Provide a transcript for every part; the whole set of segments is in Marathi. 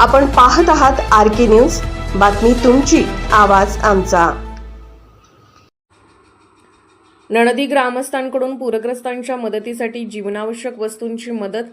आपण पाहत आहात आर के न्यूज. बातमी तुमची आवाज आमचा. नणदी ग्रामस्थांकडून पूरग्रस्तांच्या मदतीसाठी जीवनावश्यक वस्तूंची मदत.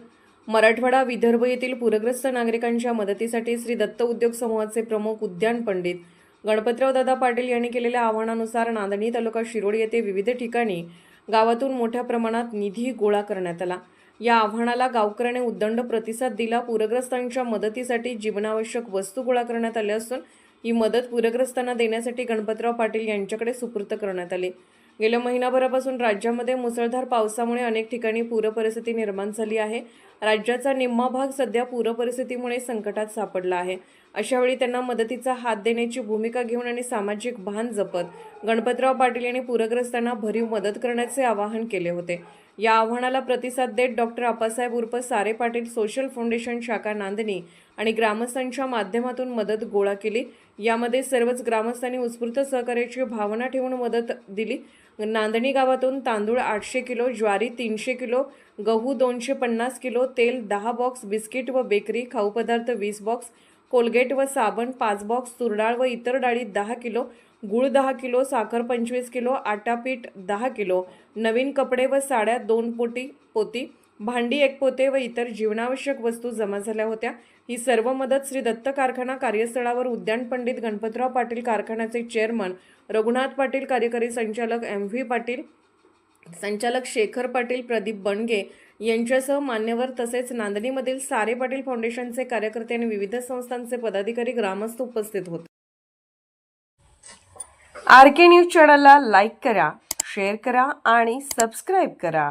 मराठवाडा विदर्भ येथील पूरग्रस्त नागरिकांच्या मदतीसाठी श्री दत्त उद्योग समूहाचे प्रमुख उद्यान पंडित गणपतराव दादा पाटील यांनी केलेल्या आव्हानानुसार नांदणी तालुका शिरोड येथे विविध ठिकाणी गावातून मोठ्या प्रमाणात निधी गोळा करण्यात आला. या आव्हानाला गावकऱ्याने उद्दंड प्रतिसाद दिला. पूरग्रस्तांच्या मदतीसाठी जीवनावश्यक वस्तू गोळा करण्यात आल्या असून ही मदत पूरग्रस्तांना देण्यासाठी गणपतराव पाटील यांच्याकडे सुपूर्त करण्यात आली. गेल्या महिनाभरापासून राज्यामध्ये मुसळधार पावसामुळे अनेक ठिकाणी पूरपरिस्थिती निर्माण झाली आहे. राज्याचा निम्मा भाग सध्या पूरपरिस्थितीमुळे संकटात सापडला आहे. अशावेळी त्यांना मदतीचा हात देण्याची भूमिका घेऊन आणि सामाजिक भान जपत गणपतराव पाटील यांनी पूरग्रस्तांना भरीव मदत करण्याचे आवाहन केले होते. या आव्हानाला प्रतिसाद देत डॉक्टर आप्पासाहेब उर्फ सारे पाटील सोशल फाउंडेशन शाखा नांदणी आणि ग्रामस्थांच्या माध्यमातून मदत गोळा केली. यामध्ये सर्वच ग्रामस्थांनी उत्स्फूर्त सहकार्याची भावना ठेवून मदत दिली. नांदणी गावातून तांदूळ आठशे किलो ज्वारी तीनशे किलो गहू दोनशे पन्नास किलो तेल दहा बॉक्स बिस्किट व बेकरी खाऊ पदार्थ वीस बॉक्स कोलगेट व साबण पाच बॉक्स तुरडाळ व इतर डाळी दहा किलो गूळ दहा किलो साखर पंचवीस किलो आटापीठ दहा किलो नवीन कपडे व साड्या दोन पोटी पोती. भांडी एक पोते व इतर जीवनावश्यक वस्तू जमा झाल्या होत्या. ही सर्व मदत श्री दत्त कारखाना कार्यस्थळावर उद्यान पंडित गणपतराव पाटील कारखान्याचे चेअरमन रघुनाथ पाटील कार्यकारी संचालक एम व्ही पाटील संचालक शेखर पाटील प्रदीप बनगे यांच्यासह मान्यवर तसेच नांदणीमधील सारे पाटील फाउंडेशनचे कार्यकर्ते आणि विविध संस्थांचे पदाधिकारी ग्रामस्थ उपस्थित होते. आर के न्यूज चॅनलला लाईक करा शेअर करा आणि सबस्क्राईब करा.